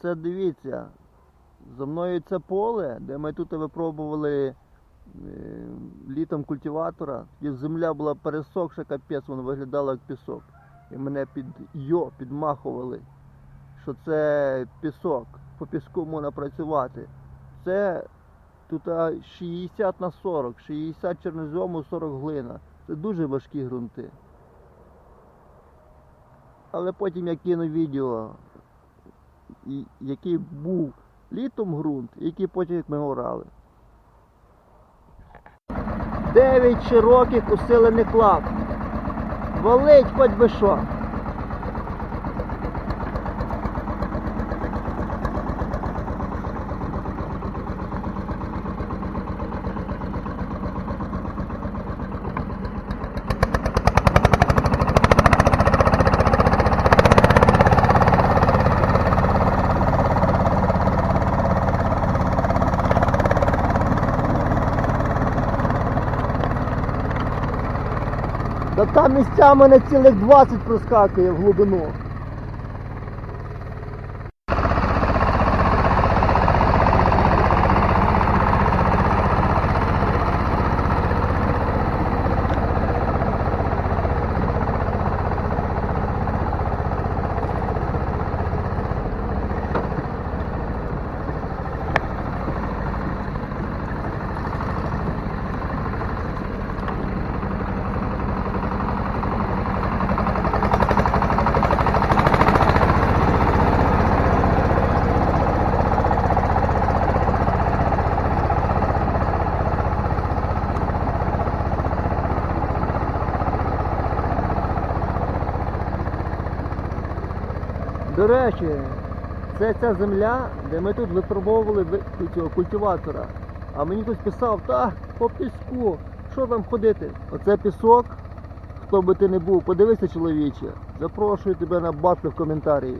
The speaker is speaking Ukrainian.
Це дивіться, за мною це поле, де ми тут випробували е, літом культиватора, і земля була пересохша, капець, воно виглядало як пісок. І мене під йо підмахували, що це пісок, по піску можна працювати. Це тут 60 на 40, 60 чорнозьому, 40 глина. Це дуже важкі ґрунти. Але потім я кину відео, який був літом ґрунт, який потім як ми орали. Дев'ять широких усилених лап. Валить хоч би що. Та там місцями на цілих 20 проскакує в глибину. До речі, це ця земля, де ми тут випробовували цього культиватора. А мені хтось писав, та по піску, що там ходити? Оце пісок, хто би ти не був, подивися чоловіче. Запрошую тебе на батли в коментарі.